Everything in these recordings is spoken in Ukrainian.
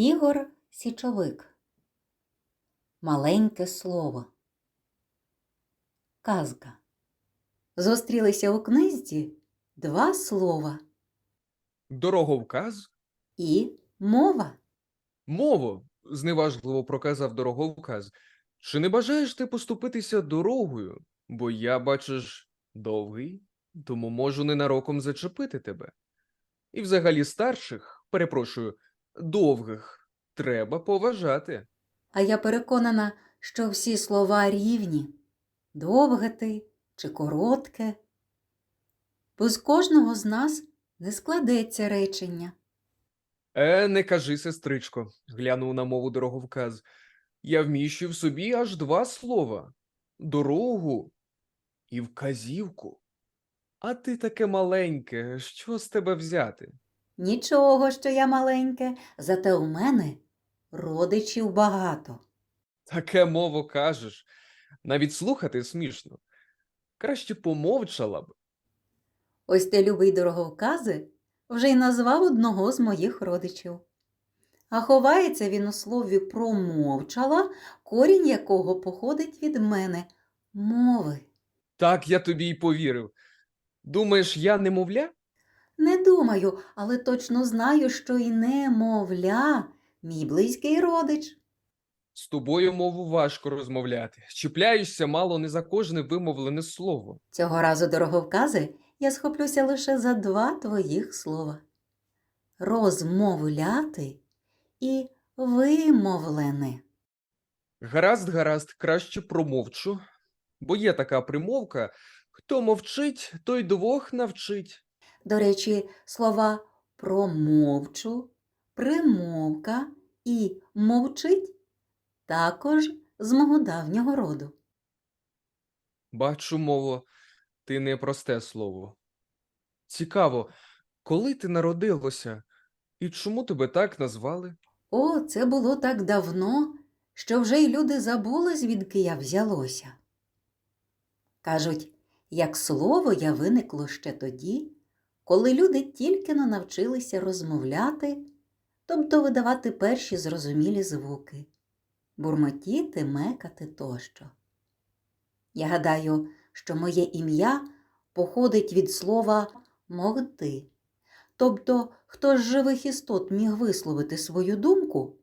Ігор Січовик. Маленьке слово. Казка. Зустрілися у книзі два слова Дороговказ? і мова. Мово, зневажливо проказав дороговказ. Чи не бажаєш ти поступитися дорогою? Бо я, бачиш, довгий, тому можу ненароком зачепити тебе. І взагалі старших, перепрошую, довгих, треба поважати. А я переконана, що всі слова рівні довге ти чи коротке. Бо з кожного з нас не складеться речення. Е, не кажи, сестричко, глянув на мову дороговказ. Я вміщу в собі аж два слова дорогу і вказівку. А ти таке маленьке, що з тебе взяти? Нічого, що я маленьке, зате у мене родичів багато. Таке мово кажеш. Навіть слухати смішно. Краще помовчала б. Ось ти, любий дороговкази, вже й назвав одного з моїх родичів. А ховається він у слові промовчала, корінь якого походить від мене мови. Так я тобі й повірив. Думаєш, я немовля? Не думаю, але точно знаю, що й немовля, мій близький родич. З тобою мову важко розмовляти. Чіпляєшся мало не за кожне вимовлене слово. Цього разу, дороговкази, я схоплюся лише за два твоїх слова. Розмовляти і вимовлене. Гаразд, гаразд, краще промовчу, бо є така примовка хто мовчить, той двох навчить. До речі, слова промовчу, примовка і мовчить також з мого давнього роду. Бачу, мово, ти не просте слово. Цікаво, коли ти народилося і чому тебе так назвали? О, це було так давно, що вже й люди забули, звідки я взялося. Кажуть, як слово я виникло ще тоді, коли люди тільки но навчилися розмовляти, тобто видавати перші зрозумілі звуки, бурмотіти, мекати тощо. Я гадаю, що моє ім'я походить від слова могти. Тобто, хто з живих істот міг висловити свою думку,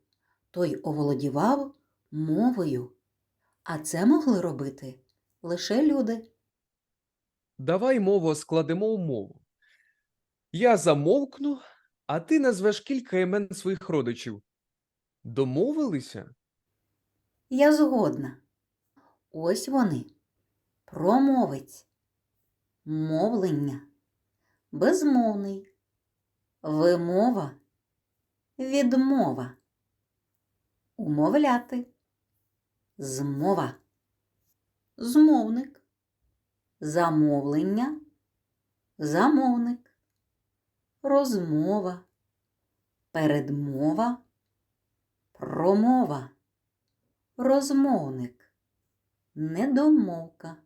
той оволодівав мовою, а це могли робити лише люди. Давай, мово, складемо умову. Я замовкну, а ти назвеш кілька імен своїх родичів. Домовилися? Я згодна. Ось вони. Промовець, мовлення, безмовний, вимова, відмова, умовляти, змова, змовник, замовлення, замовник, розмова, передмова, промова, розмовник, недомовка,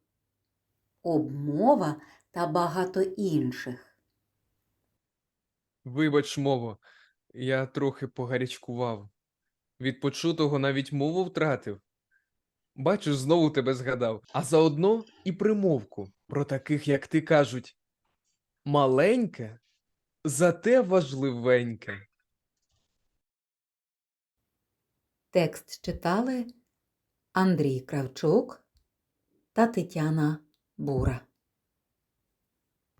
обмова та багато інших. Вибач, мово, я трохи погарячкував. Від почутого навіть мову втратив. Бачиш, знову тебе згадав, а заодно і примовку про таких, як ти кажуть. Маленьке, зате важливеньке. Текст читали Андрій Кравчук та Тетяна Бура.